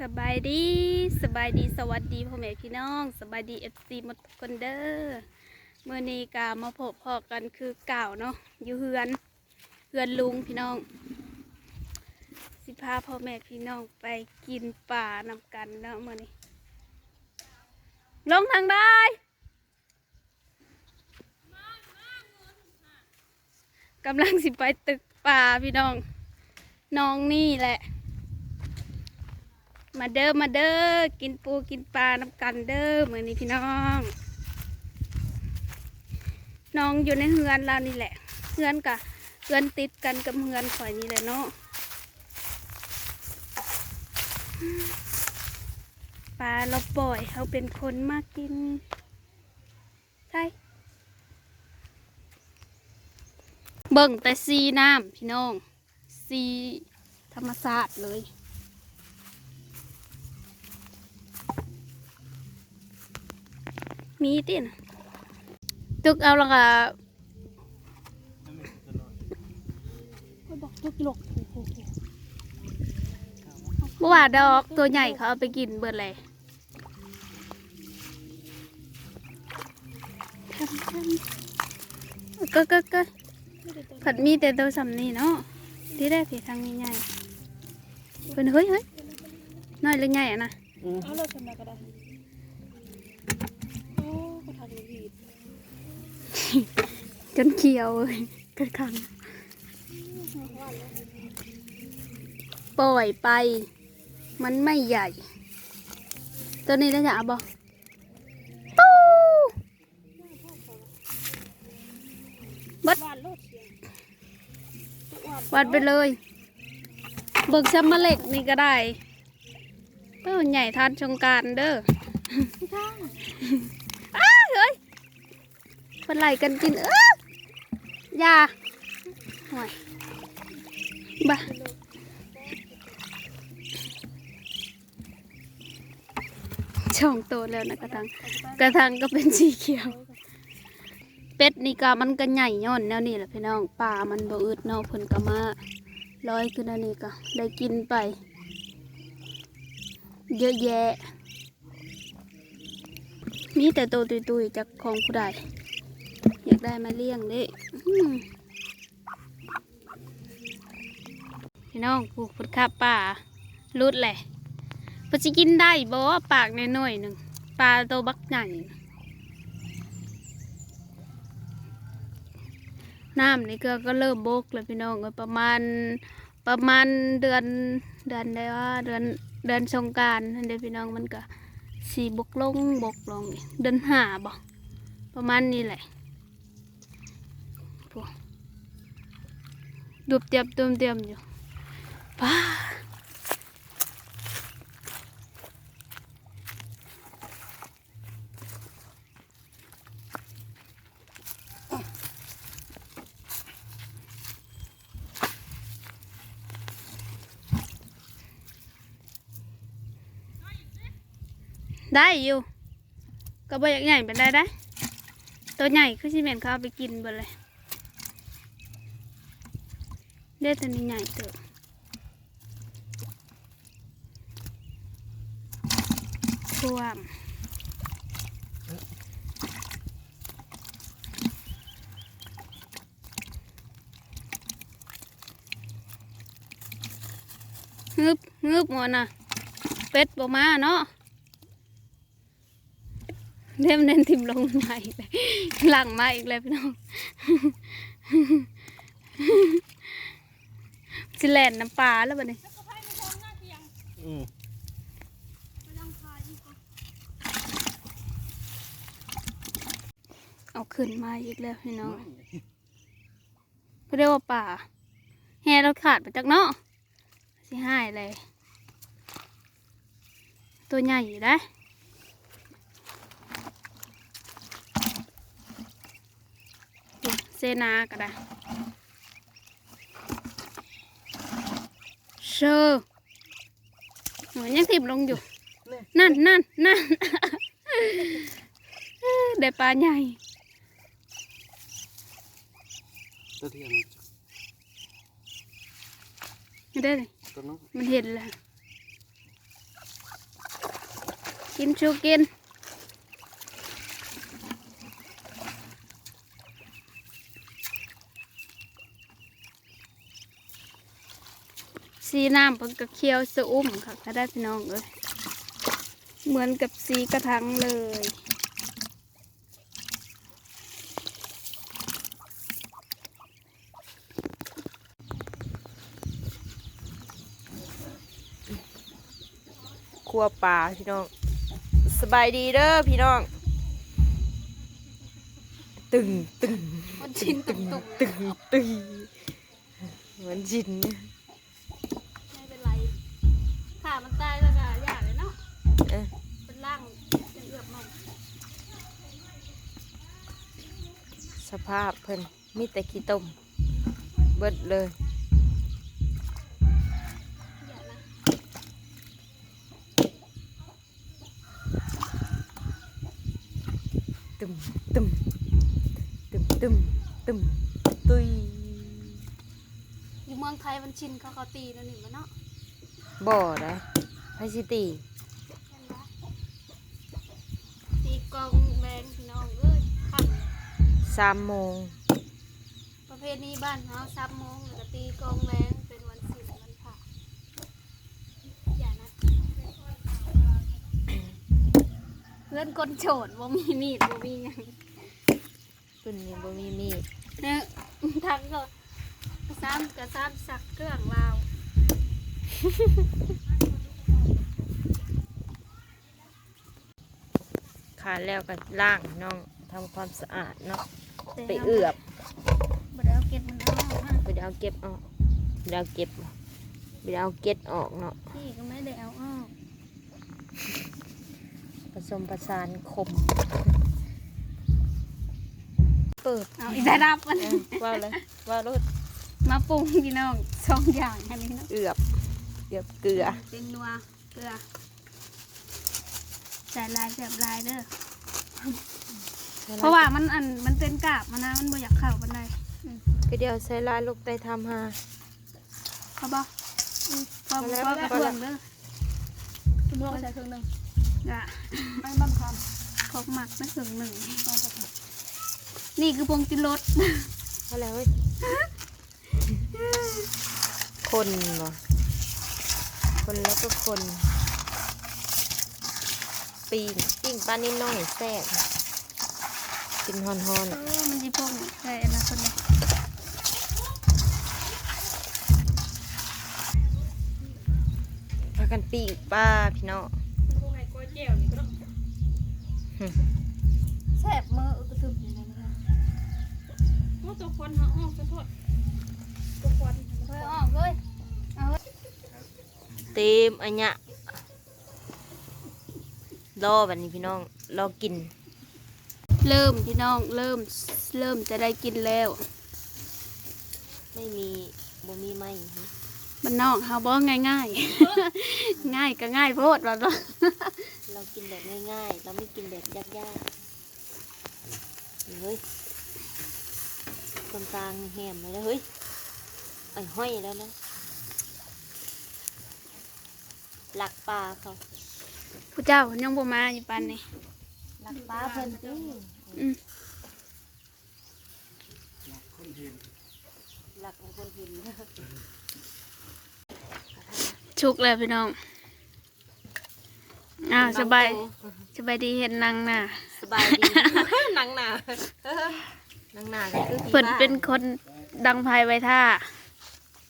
สบายดีสบายดีสวัสดีพ่อแม่พี่น้องสบายดีเอฟซีหมดทุกคนเด้อเมื่อนี้กามาพบพอกันคือเก่าเนาะอยู่เฮือนเฮือนลุงพี่น้อง สิพาพ่อแม่พี่น้องไปกินป่านำกันเนาะเมื่อนี้ ลงทางได้กำลังสิไปตึกป่าพี่น้อง น้องนี่แหละ มาเด้อมาเด้อกินปูกินปลาน้ำกันเด้อเหมือนนี้พี่น้อง น้องอยู่ในเฮือนเรานี่แหละเฮือนกะเฮือนติดกันกับเฮือนข่อยนี่แหละเนาะปลาเราปล่อยเขาเป็นคนมากินใช่เบิ่งแต่ซีน้ำพี่น้อง ซีธรรมศาสตร์เลย มีตินะตึกเอาละก็บอกตึกหลกเมื่อวาดอกตัวใหญ่เขาเอาไปกินเบิดเลยก็ก็ก็ผัดมีแต่ตัวสำนีเนาะที่แรกผีทางใหญ่ๆเป็นเฮ้ยเฮ้ยน้อยหรือใหญ่อะนะเอาเราทำอะไรก็ได้ก็ทำดี จนเขียวเลยกระคังปล่อยไป มันไม่ใหญ่ ตัวนี้ได้จะเอาบอตู้วาดวัดไปเลย เบิกซ้ำมะเล็กนี่ก็ได้เออใหญ่ทานชงการเด้อ ไม่ได้ อ้าเฮ้ย คนไหลกันกินเออยาห่วยบ้าช่องโตแล้วนะกระทังกระทังก็เป็นสีเขียว เป็ดนี่ก็มันก็ใหญ่ย่อนแนวนี้แหละพี่น้องป่ามันบ่อึดเนาะเพิ่นก็มาลอยขึ้นอันนี้ก็ได้กินไป เยอะแยะมีแต่โตัวตุยๆจากของผู้ใด อยากได้มาเลี้ยงเด้พี่น้องปลูกพุทธาป่ารุดแหละปสิกินได้บ่ปากน้อยหนึ่งปลาโตบักใหญ่น้ำนี่ก็ก็เริ่มบกแล้วพี่น้องประมาณประมาณเดือนเดือนได้ว่าเดือนเดือนสงการนั่นเด้อพี่น้องมันก็สีบกลงบกลงเดินหาบ่ประมาณนี้แหละพวก ดูบเตรียมตุมเตรียมอยู่ป้าได้อยู่ก็บ่อยากใหญ่เป็นได้ได้ตัวใหญ่คือสิเมนเขาเอาไปกินเบิดเลย เด้ตัวนี้ใหญ่เติบท่วมฮึบฮึบหมดน่ะเป็ดบ่มาเนาะเล่มเน้นทิมลงมาอีกเลยหลังมาอีกเลยพี่น้อง สิแลนน้ำปลาแล้วบัดนี้อืมเอาขึ้นมาอีกแล้วพี่น้องเขาเรียกว่าป่าแฮเราขาดไปจากเนาะสิหายเลย ตัวใหญ่อยู่ได้เซนาก็ได้ ชอร์หนูยังทิมลงอยู่ นั่นนั่นนั่นได้ปลาใหญ่ตัวเทียมไม่ได้เลยตัวน้องมันเห็นแล้วกินชูกิน สีน้ำเพิ่นก็เคี้ยวสะอุ้มค่ะก็ได้พี่น้องเอ้ยเหมือนกับสีกระทังเลยครัวปลาพี่น้องสบายดีเด้อพี่น้อง ตึงตึงมันชินตุกตุกตึงตึงเหมือนจิน ภาพเพิ่นมีแต่ขี้ต้มเบิดเลยอย่านะตึมตึมตึมตึมตึมตุยอยู่เมืองไทยมันชินเขาเขาตีแล้วนี่มันเนาะบ่ได้ไพสิตีเห็นไหมตีกองแบงพี่น้องเอ้ยขัน สามโมง ประเภทนี้บ้านเฮาซับโมงแล้วก็ตีกองแบงเป็นวันศิลวันพระอย่านะเพื่อนคนโฉดบ่มีมีดบ่มีหยังเพิ่นยังบ่มีมีดเนี่ยทักก็ซ้ำกับซ้ำสักเครื่องลาวขาดแล้วก็ล้างน้อง ทำความสะอาดเนาะไปเอือบบ่ได้เอาเก็บมันออกนะไปเอาเก็บออกไปเอาเก็บไปเอาเก็ดออกเนาะพี่ก็ไม่ได้เอาออกผสมผสานคมเปิดเอาอีกได้รับมันเออว่าวเลยว่าวรถมาปรุงพี่น้องสองอย่างอันนี้เนาะเอือบเอือบเกลือเป็นนัวเกลือใส่ลายแบบลายเด้อ เพราะว่ามันอันมันเป็นกาบมันนะมันบ่อยากเข้าบันไดก็เดี๋ยวใส่ลายลูกไตทำหาเขาบอกพอพอแล้วพอกระพอเพื่แล้อวงเด้อคุณพ่อใส่เครื่องหนึ่งอะไม่บ้านคขอกหมักไม่ถึงหนึ่งนี่คือพวงติรสพอแล้วเว้ยคนเหรอคนแล้วก็คน ปีนปิ้งปลานิดหน่อยแซ่บ กินฮอนเออมันจีพวกใช่นะคนนี้ๆพากันปิ้งปลาพี่น้องำพวกไอ้ก้อยแก้วนี่ก็ต้องแสบมือกระทึบอย่างนั้นนะคะโอ้ตัวควันเหรออ๋อขอโทษตัวควันเฮ้ยออกเลยเอาเฮ้ยเต็มอันเนี้ยรอแบบนี้พี่น้องรอกิน เริ่มพี่น้องเริ่มเริ่มจะได้กินแล้ว ไม่มีบ่มีไม้มันนอกเฮาบ่ง่ายง่ายๆง่ายก็ง่ายโพดว่าบ่เรากินแบบง่ายๆ เราไม่กินแบบยากๆเฮ้ยคนกลางแหมเลยนะเฮ้ยไอ้ห้อยแล้วนะหลักปลาเขาผู้เจ้ายังบ่มาอยู่ปานนี้หลักปลาเพิ่นติ อืมหลักของคนหินชุกแล้วพี่น้อง อ้าวสบายสบายดีเห็นนางน่ะสบายดีหนังหนาหนังหนาก็คือผีเพิ่นบ้าเป็นคนดังภายไว้ท่า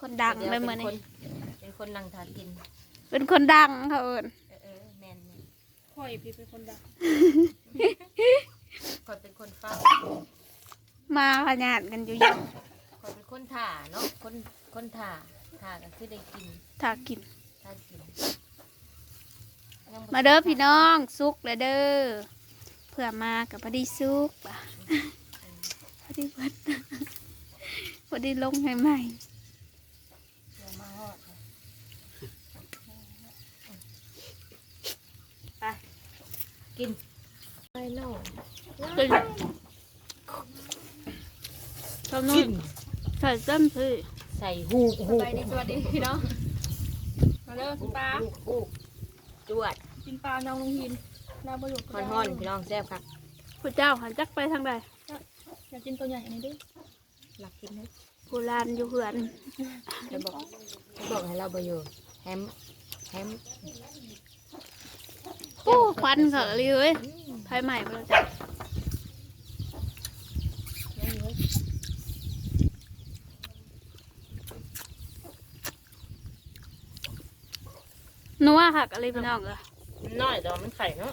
คนดังเลยเหมือนดี๋ยวนี่เป็นคนนั่งทานกิน เป็นคนดังเขาเอิ้นเออเออแมนแม่นค่อยพี่เป็นคนดัง คอยเป็นคนเฝ้ามาพญาดกันอยู่ยังคอยเป็นคนถ่าเนาะคนคนถ่าถ่าก็คือได้กินถ้ากิน ถ่ากินยังบ่มาเด้อพี่น้องสุกเลยเด้อเพื่อมากับพอดีสุกป่ะพอดีเบิดพอดีลงให้ใหม่เดี๋ยวมาฮอดนะไปกินไปโน่ เป็น ทำนู่นใส่เส้นพี่ใส่หูกหูกไปดีสวัสดีพี่น้องมาเด้อกินปลาหูกหูกจวดกินปลาน้องลุงหินน้าบ่อยู่ฮ้อนๆพี่น้องแซ่บครับผู้เจ้าหันจักไปทางใดอยากกินตัวใหญ่อันนี้ดิหลักกินเลยผู้ลานอยู่เฮือนจะบอกจะบอกให้เราไปอยู่แฮมแฮมโอ้ควันค่ะเลยเว้ยไฟใหม่ไปแล้วจ้ะนั่นเลย นัวค่ะอะไรพี่น้องเหรอมันน้อยแต่ว่ามันไข่เนาะ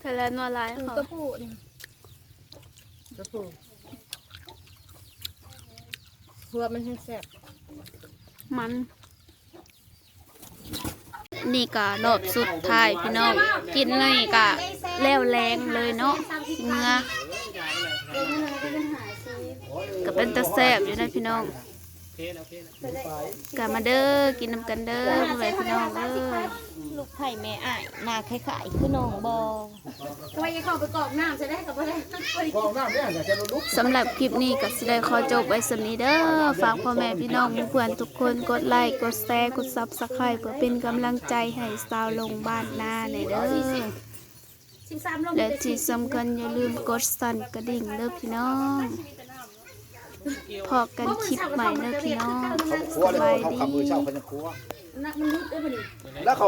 ไทยแลนด์นัวลายคือเขาตัวผู้นี่ก็คือเพื่อมันให้แซ่บมันนี่ก็รอบสุดท้ายพี่น้องกินนี่ก็แล้วแรงเลยเนาะเนื้อก็เป็นตะแซ่บอยู่นะพี่น้อง กลับมาเด้อกินน้ำกันเด้อพ่อแม่พี่น้องเด้อลูกไผ่แม่อ้ายหน้าคล้ายๆคือน้องบอก็ว่าจะเข้าไปกรอกน้ำจะได้กับอะไรกองน้ำเนี่ยอยากจะลุกสำหรับคลิปนี้ก็สิได้ขอจบไว้สำนี้เด้อฝากพ่อแม่พี่น้องเพื่อนๆทุกคนกดไลค์กดแชร์กดซับสไครป์เพื่อเป็นกำลังใจให้สาวลงบ้านนาในเด้อสิบสามลมและที่สำคัญอย่าลืมกดสั่นกระดิ่งเด้อพี่น้อง พอกันคลิปใหม่เด้อพี่น้องเขาครัวสเลยบายเขาดีขับมือเช่าเขาจะครัวนักมันรุดได้ปะนี่ แล้วเขา